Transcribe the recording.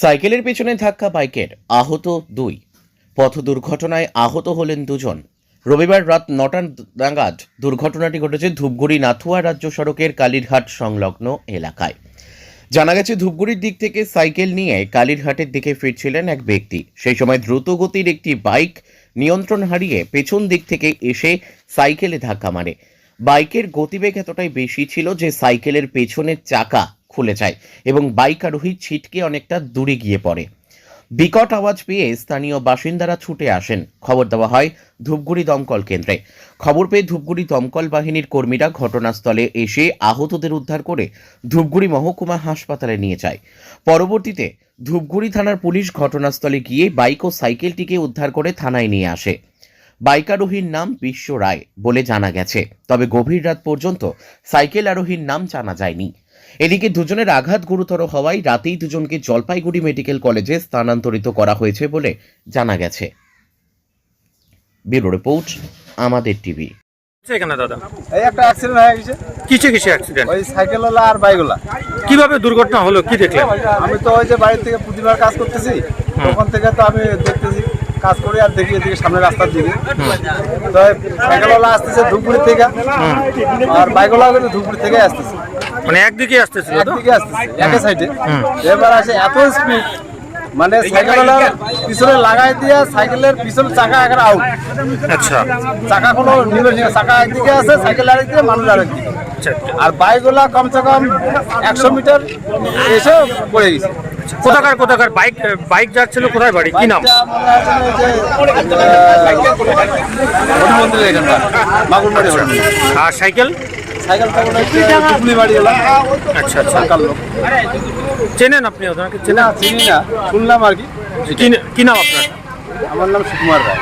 সাইকেলের পেছনে ধাক্কা বাইকের, আহত দুই। পথ দুর্ঘটনায় আহত হলেন দুজন। রবিবার রাত নটা নাগাদ দুর্ঘটনাটি ঘটেছে ধূপগুড়ি নাথুয়া রাজ্য সড়কের কালীরহাট সংলগ্ন এলাকায়। জানা গেছে, ধূপগুড়ির দিক থেকে সাইকেল নিয়ে কালীরহাটের দিকে ফিরছিলেন এক ব্যক্তি। সেই সময় দ্রুতগতির একটি বাইক নিয়ন্ত্রণ হারিয়ে পেছন দিক থেকে এসে সাইকেলে ধাক্কা মারে। বাইকের গতিবেগ এতটাই বেশি ছিল যে সাইকেলের পেছনের চাকা খুলে যায় এবং বাইক আরোহী ছিটকে অনেকটা দূরে গিয়ে পড়ে। বিকট আওয়াজ পেয়ে স্থানীয় বাসিন্দারা ছুটে আসেন। খবর দেওয়া হয় ধূপগুড়ি দমকল কেন্দ্রে। খবর পেয়ে ধূপগুড়ি দমকল বাহিনীর কর্মীরা ঘটনাস্থলে এসে আহতদের উদ্ধার করে ধূপগুড়ি মহকুমা হাসপাতালে নিয়ে যায়। পরবর্তীতে ধূপগুড়ি থানার পুলিশ ঘটনাস্থলে গিয়ে বাইক ও সাইকেলটিকে উদ্ধার করে থানায় নিয়ে আসে। বাইক আরোহীর নাম বিশ্ব রায় বলে জানা গেছে। তবে গভীর রাত পর্যন্ত সাইকেল আরোহীর নাম জানা যায়নি। এদিকে দুজনের আঘাত গুরুতর হওয়ায় রাতেই দুজনকে জলপাইগুড়ি মেডিকেল কলেজে স্থানান্তরিত করা হয়েছে বলে জানা গেছে। ব্যুরো রিপোর্ট আমাদের টিভি। হচ্ছে এখানে দাদা? এই একটা অ্যাক্সিডেন্ট হয়ে গেছে। কিসে কিসে অ্যাক্সিডেন্ট ওই সাইকেলওয়ালা আর বাইকওয়ালা কীভাবে দুর্ঘটনা হলো কি দেখলেন? আমি তো ওই যে বাড়ি থেকে প্রতিবার কাজ করতেছি তখন থেকে তো আমি দেখতেছি কাজ করে আর দেখি এদিকে সামনে রাস্তার দিকে। তো সাইকেলওয়ালা আসতেছে ধূপগুড়ি থেকে আর বাইকওয়ালা ধূপগুড়ি থেকে আসতেছে। মানে একদিকে আসতেছিল তো? একদিকে আসতেছে একই সাইডে এবার আসে এত স্পিড মানে সাইকেলওয়ালা পিছনে লাগাই দিয়ে সাইকেলের পিছনে চাকা এখন আউট আচ্ছা। চাকা কোনো নিবে না চাকা একদিকে আছে সাইকেল আরেকদিকে মানুষ আরেকদিকে আচ্ছা আর বাইকগুলা কমসে কম একশো মিটার এসে পড়ে গেছে। কোথাকার কোথাকার? বাইক বাইক যাচ্ছিল কোথায় বাড়ি? কি নাম? মন্দির। আর সাইকেল সাইকেলটা মনে হচ্ছে আচ্ছা আচ্ছা সরকার লোক। চেনেন আপনি ওনাকে না চিনি না। শুনলাম আর কি। কি কি নাম আপনার? আমার নাম সুকুমার রায়।